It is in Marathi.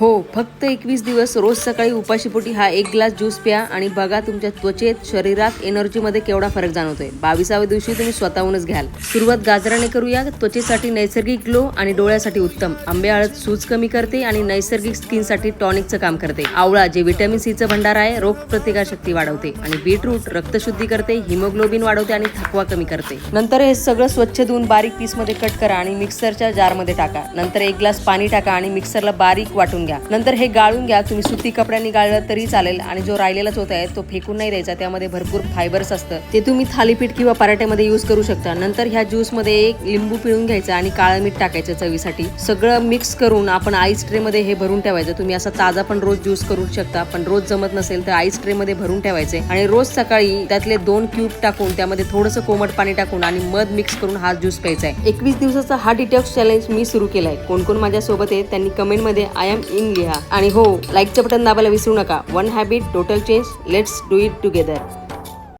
हो फक्त एकवीस दिवस रोज सकाळी उपाशीपोटी हा एक ग्लास ज्यूस प्या आणि बघा तुमच्या त्वचेत शरीरात एनर्जीमध्ये केवढा फरक जाणवतोय. बावीसाव्या दिवशी तुम्ही स्वतःहूनच घ्याल. सुरुवात गाजराने करूया. त्वचेसाठी नैसर्गिक ग्लो आणि डोळ्यासाठी उत्तम. आंबे हळद सूज कमी करते आणि नैसर्गिक स्किनसाठी टॉनिकचं काम करते. आवळा जे व्हिटॅमिन सीचं भंडार आहे रोग प्रतिकारशक्ती वाढवते आणि बीटरूट रक्तशुद्धी करते हिमोग्लोबिन वाढवते आणि थकवा कमी करते. नंतर हे सगळं स्वच्छ धुवून बारीक पीसमध्ये कट करा आणि मिक्सरच्या जारमध्ये टाका. नंतर एक ग्लास पाणी टाका आणि मिक्सरला बारीक वाटून घ्या. नंतर हे गाळून घ्या. तुम्ही सुती कपड्यांनी गाळलं तरी चालेल आणि जो राहिलेला चोथ आहे तो फेकून नाही द्यायचा. त्यामध्ये भरपूर फायबर्स असतं. ते तुम्ही थालीपीठ किंवा पराठ्यामध्ये यूज करू शकता. नंतर ह्या ज्यूसमध्ये एक लिंबू पिळून घ्यायचं आणि काळं मीठ टाकायचं चवीसाठी. सगळं मिक्स करून आपण आईस ट्रे मध्ये हे भरून ठेवायचं. तुम्ही असा ताजा पण रोज ज्यूस करू शकता पण रोज जमत नसेल तर आईस ट्रे मध्ये भरून ठेवायचे. आणि रोज सकाळी त्यातले दोन क्यूब टाकून त्यामध्ये थोडंसं कोमट पाणी टाकून आणि मध मिक्स करून हा ज्यूस प्यायचा आहे. एकवीस दिवसाचा हा डिटॉक्स चॅलेंज मी सुरू केलाय. कोण कोण माझ्या सोबत आहे त्यांनी कमेंटमध्ये आय एम इन लिहा. आणि हो लाईकचं बटन दाबायला विसरू नका. One habit total change let's do it together